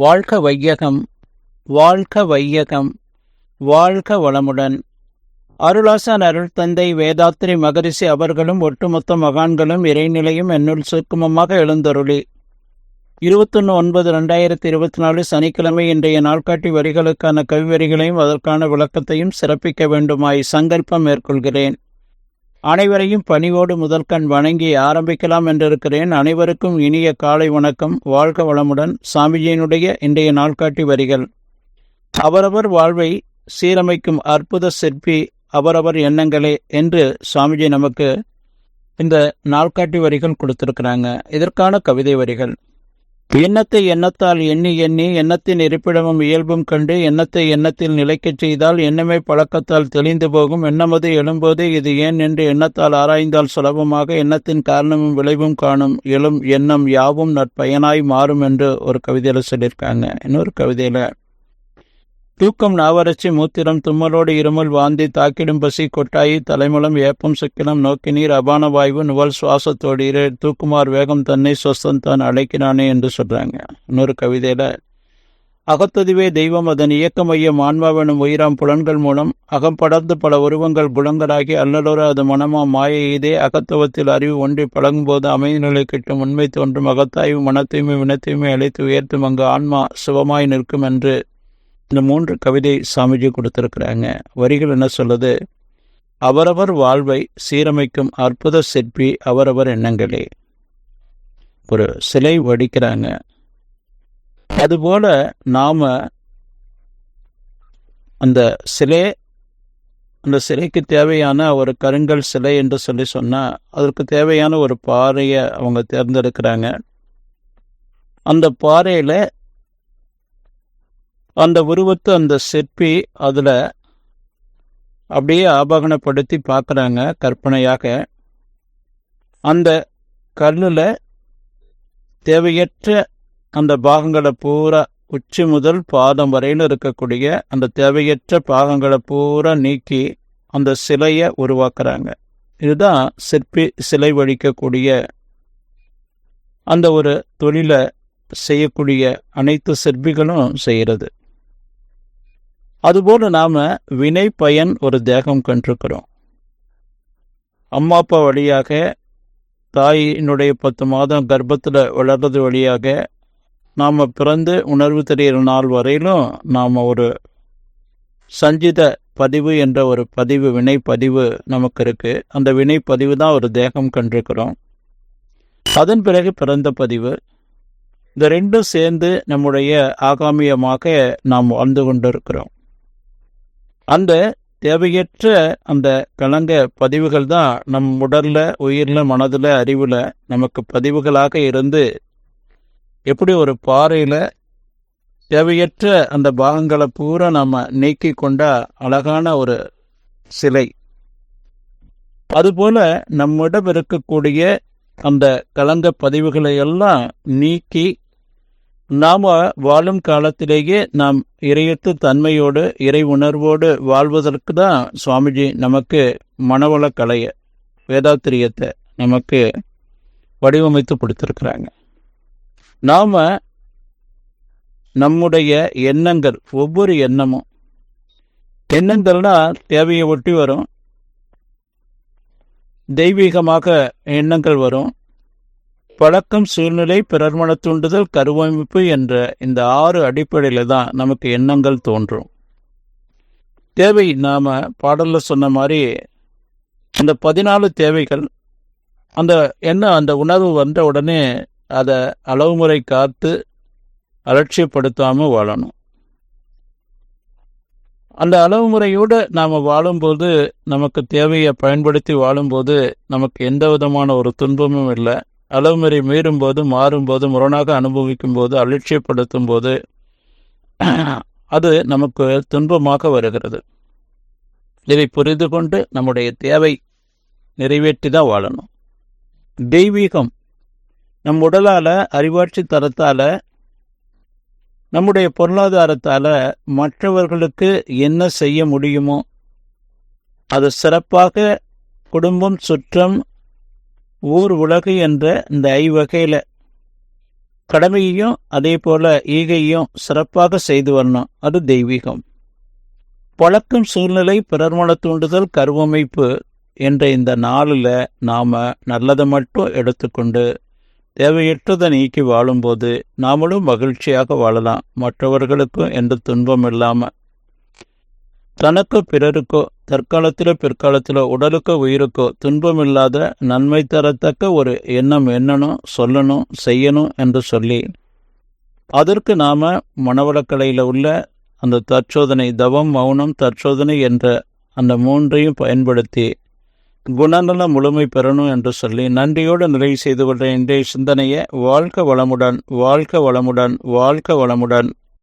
வாழ்க வையகம் வாழ்க வையகம் வாழ்க வளமுடன். அருளாசன் அருள் தந்தை வேதாத்திரி மகரிஷி அவர்களும் ஒட்டுமொத்த மகான்களும் இறைநிலையும் என்னுள் சுருக்கமமாக எழுந்தருளி. இருபத்தொன்று ஒன்பது ரெண்டாயிரத்தி இருபத்தி நாலு சனிக்கிழமை இன்றைய நாள்காட்டி வரிகளுக்கான கவிவரிகளையும் அதற்கான விளக்கத்தையும் சிறப்பிக்க வேண்டுமாய் சங்கல்பம் மேற்கொள்கிறேன். அனைவரையும் பணிவோடு முதல்கண் வணங்கி ஆரம்பிக்கலாம் என்றிருக்கிறேன். அனைவருக்கும் இனிய காலை வணக்கம். வாழ்க வளமுடன். சாமிஜியினுடைய இன்றைய நாள்காட்டி வரிகள். அவரவர் வாழ்வை சீரமைக்கும் அற்புத சிற்பி அவரவர் எண்ணங்களே என்று சுவாமிஜி நமக்கு இந்த நாள்காட்டி வரிகள் கொடுத்திருக்கிறாங்க. இதற்கான கவிதை வரிகள். எண்ணத்தை எண்ணத்தால் எண்ணி எண்ணி எண்ணத்தின் இருப்பிடமும் இயல்பும் கண்டு எண்ணத்தை எண்ணத்தில் நிலைக்கச் செய்தால் எண்ணமே பழக்கத்தால் தெளிந்து போகும். எண்ணமது எழும்போது இது ஏன் என்று எண்ணத்தால் ஆராய்ந்தால் சுலபமாக எண்ணத்தின் காரணமும் விளைவும் காணும். எழும் எண்ணம் யாவும் நற்பயனாய் மாறும் என்று ஒரு கவிதையில் சொல்லியிருக்காங்க. இன்னொரு கவிதையில் தூக்கம் நாவரட்சி மூத்திரம் தும்மலோடு இருமல் வாந்தி தாக்கிடும் பசி கொட்டாயி தலைமுலம் ஏப்பம் சுக்கிலம் நோக்கி நீர் அபான வாய்வு நுவல் சுவாசத்தோடு தூக்குமார் வேகம் தன்னை சொஸ்தன் தான் அழைக்கிறானே என்று சொல்றாங்க. இன்னொரு கவிதையில அகத்ததுவே தெய்வம் அதன் இயக்க மையம் ஆன்மாவெனும் உயிராம் புலன்கள் மூலம் அகம்படர்ந்து பல உருவங்கள் புலங்களாகி அல்லலோர அது மனமா மாய இதே அகத்துவத்தில் அறிவு ஒன்றி பழகும்போது அமைதிநிலை கிட்டும் உண்மை தோன்றும் அகத்தாய்வு மனத்தையுமே வினத்தையுமே அழைத்து உயர்த்தும் அங்கு ஆன்மா சுபமாய் நிற்கும் என்று இந்த மூன்று கவிதை சாமிஜி கொடுத்திருக்கிறாங்க. வரிகள் என்ன சொல்லுது? அவரவர் வாழ்வை சீரமைக்கும் அற்புத சிற்பி அவரவர் எண்ணங்களே. ஒரு சிலை வடிக்கிறாங்க. அதுபோல நாம் அந்த சிலை அந்த சிலைக்கு தேவையான ஒரு கருங்கல் சிலை என்று சொல்லி சொன்னால் அதற்கு தேவையான ஒரு பாறையை அவங்க தேர்ந்தெடுக்கிறாங்க. அந்த பாறையில் அந்த உருவத்தை அந்த சிற்பி அதில் அப்படியே ஆபகனப்படுத்தி பார்க்குறாங்க கற்பனையாக. அந்த கல்லில் தேவையற்ற அந்த பாகங்களை பூரா உச்சி முதல் பாதம் வரையில் இருக்கக்கூடிய அந்த தேவையற்ற பாகங்களை பூரா நீக்கி அந்த சிலையை உருவாக்குறாங்க. இதுதான் சிற்பி சிலை வழிக்கக்கூடிய அந்த ஒரு தொழிலை செய்யக்கூடிய அனைத்து சிற்பிகளும் செய்கிறது அதுபோல நாம் வினை பயன் ஒரு தேகம் கண்டிருக்கிறோம். அம்மா அப்பா வழியாக தாயினுடைய பத்து மாதம் கர்ப்பத்தில் வளர்றது வழியாக நாம் பிறந்து உணர்வு தெரிகிற நாள் வரையிலும் நாம் ஒரு சஞ்சித பதிவு என்ற ஒரு பதிவு வினை பதிவு நமக்கு இருக்குது அந்த வினை பதிவு தான் ஒரு தேகம் கண்டிருக்கிறோம். அதன் பிறகு பிறந்த பதிவு. இந்த ரெண்டும் சேர்ந்து நம்முடைய ஆகாமியமாக நாம் வாழ்ந்து கொண்டிருக்கிறோம். அந்த தேவையற்ற அந்த கலங்க பதிவுகள் தான் நம் உடல்ல உயிரில் மனதில் அறிவில் நமக்கு பதிவுகளாக இருந்து எப்படி ஒரு பாறையில் தேவையற்ற அந்த பாகங்களை பூரா நம்ம நீக்கி கொண்டா அழகான ஒரு சிலை. அதுபோல நம்மிடம் இருக்கக்கூடிய அந்த கலங்க பதிவுகளை எல்லாம் நீக்கி நாம் வாழும் காலத்திலேயே நாம் இறையத்து தன்மையோடு இறை உணர்வோடு வாழ்வதற்கு தான் சுவாமிஜி நமக்கு மனவள கலையை வேதாத்திரியத்தை நமக்கு வடிவமைத்து கொடுத்துருக்குறாங்க. நாம் நம்முடைய எண்ணங்கள் ஒவ்வொரு எண்ணமும் எண்ணங்கள்னா தேவையை ஒட்டி வரும் தெய்வீகமாக எண்ணங்கள் வரும் பழக்கம் சூழ்நிலை பிறர்மன தூண்டுதல் கருவமைப்பு என்ற இந்த ஆறு அடிப்படையில் தான் நமக்கு எண்ணங்கள் தோன்றும். தேவை நாம் பாடலில் சொன்ன மாதிரி அந்த பதினாலு தேவைகள் அந்த என்ன அந்த உணர்வு வந்த உடனே அதை அளவுமுறை காத்து அலட்சியப்படுத்தாமல் வாழணும். அந்த அளவுமுறையோடு நாம் வாழும்போது நமக்கு தேவையை பயன்படுத்தி வாழும்போது நமக்கு எந்த விதமான ஒரு துன்பமும் இல்லை. அளவுமுறை மீறும்போது மாறும்போது முரணாக அனுபவிக்கும் போது அலட்சியப்படுத்தும் போது அது நமக்கு துன்பமாக வருகிறது. இதை புரிந்து கொண்டு நம்முடைய தேவை நிறைவேற்றி தான் வாழணும். தெய்வீகம். நம் உடலால் அறிவாட்சி தரத்தால் நம்முடைய பொருளாதாரத்தால் மற்றவர்களுக்கு என்ன செய்ய முடியுமோ அது சிறப்பாக குடும்பம் சுற்றம் ஊர் உலகு என்ற இந்த ஐவகையில் கடமையையும் அதே போல ஈகையும் சிறப்பாக செய்து வரணும். அது தெய்வீகம். பழக்கம் சூழ்நிலை பிறர்மன தூண்டுதல் கருவமைப்பு என்ற இந்த நாளில் நாம் நல்லதை மட்டும் எடுத்துக்கொண்டு தேவையற்றதை நீக்கி வாழும்போது நாமளும் மகிழ்ச்சியாக வாழலாம். மற்றவர்களுக்கும் எந்த துன்பம் இல்லாமல் தனக்கோ பிறருக்கோ தற்காலத்திலோ பிற்காலத்திலோ உடலுக்கோ உயிருக்கோ துன்பமில்லாத நன்மை தரத்தக்க ஒரு எண்ணம் எண்ணணும் சொல்லணும் செய்யணும் என்று சொல்லி அதற்கு நாம மனவளக்கலையில் உள்ள அந்த தற்சோதனை தவம் மௌனம் தற்சோதனை என்ற அந்த மூன்றையும் பயன்படுத்தி குணநல முழுமை பெறணும் என்று சொல்லி நன்றியோடு நிறைவு செய்து கொண்ட இன்றைய சிந்தனையை வாழ்க வளமுடன் வாழ்க வளமுடன் வாழ்க வளமுடன்.